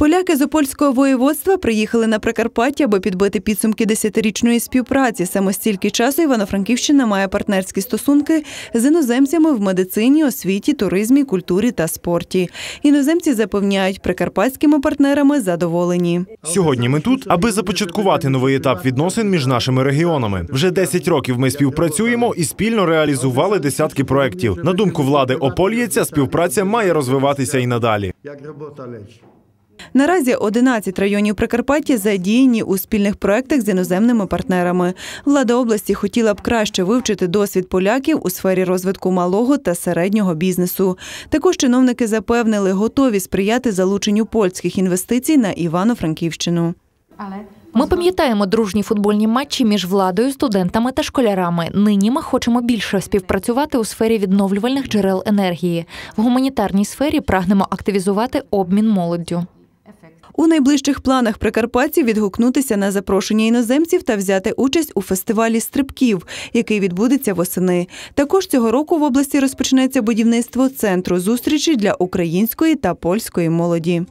Поляки з опольського воєводства приїхали на Прикарпаття, аби підбити підсумки десятирічної співпраці. Саме стільки часу Івано-Франківщина має партнерські стосунки з іноземцями в медицині, освіті, туризмі, культурі та спорті. Іноземці запевняють, прикарпатськими партнерами задоволені. Сьогодні ми тут, аби започаткувати новий етап відносин між нашими регіонами. Вже 10 років ми співпрацюємо і спільно реалізували десятки проєктів. На думку влади Опольє, ця співпраця має розвиватися і надалі. jak robota leci. Наразі 11 районів Прикарпаття задіяні у спільних проектах з іноземними партнерами. Влада області хотіла б краще вивчити досвід поляків у сфері розвитку малого та середнього бізнесу. Також чиновники запевнили, готові сприяти залученню польських інвестицій на Івано-Франківщину. Ми пам'ятаємо дружні футбольні матчі між владою, студентами та школярами. Нині ми хочемо більше співпрацювати у сфері відновлювальних джерел енергії. В гуманітарній сфері прагнемо активізувати обмін молоддю. У найближчих планах прикарпатців відгукнутися на запрошення іноземців та взяти участь у фестивалі стрибків, який відбудеться восени. Також цього року в області розпочнеться будівництво центру зустрічі для української та польської молоді.